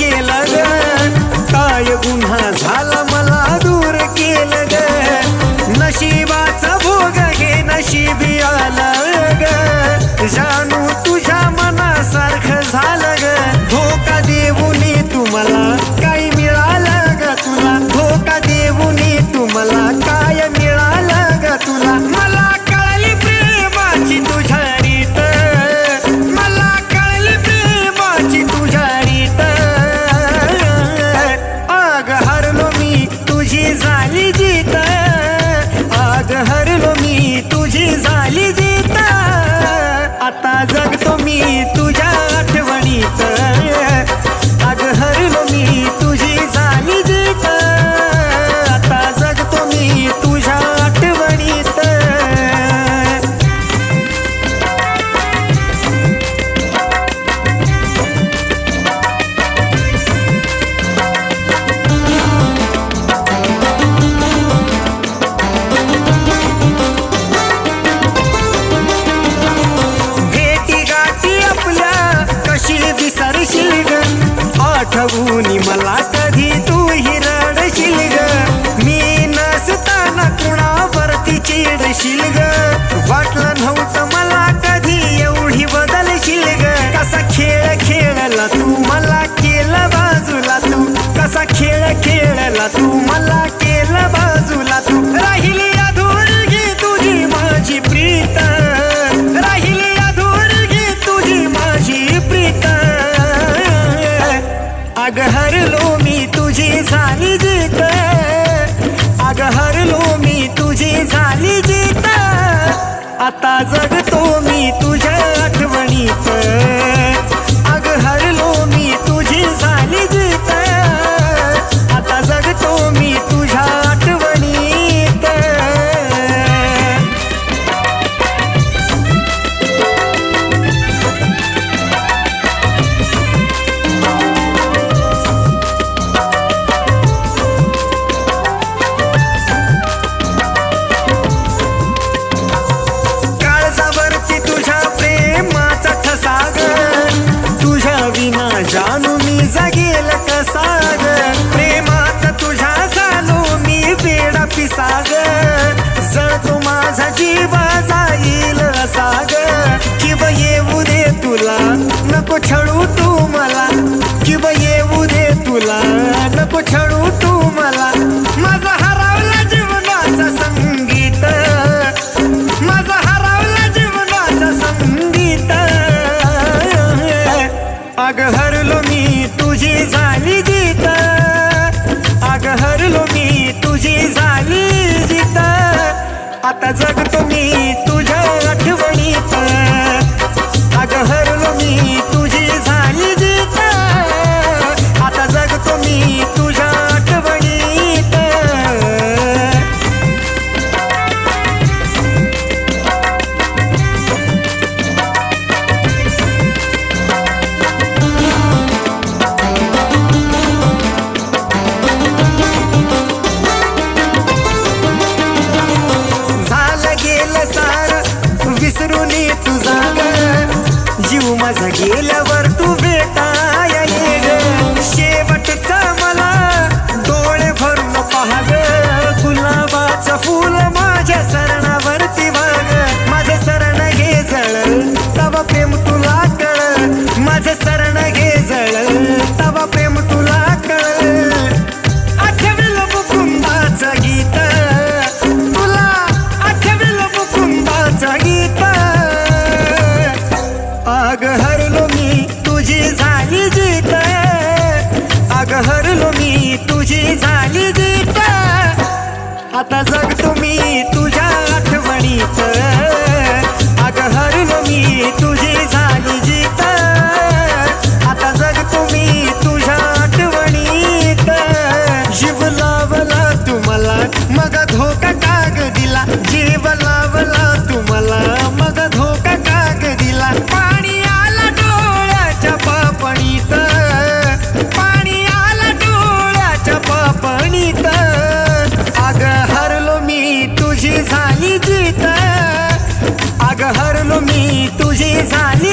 केलं ग. काय गुन्हा झाला मला दूर केलं ग. नशिबाचा भोग हे नशिबी आलं ग. जानू आता जग तुम्ही बदलशील ग. वाटलं नव्हतं मला कधी एवढी बदलशील ग. कसा खेळ खेळला तू मला केलं बाजूला तू. कसा खेळ खेळला तू मला केलं बाजूला तू. राहिली अधुरगी तुझी माझी प्रीत राहिली अधुरगी तुझी माझी प्रीत अग हरलो मी तुझी झाली जीत तुझी झाली जीत. आता जगतो मी तुझी तुला नको छळू तू मला किंवा येऊ दे तुला. गेलं सार. विसरून तुझा जीव माझा गेला तुझी झाली गीत. आता जग तुम्ही तुझ्या आठवणीत. अग हरलो मी तुझी जीत अग हरलो मी तुझी झाली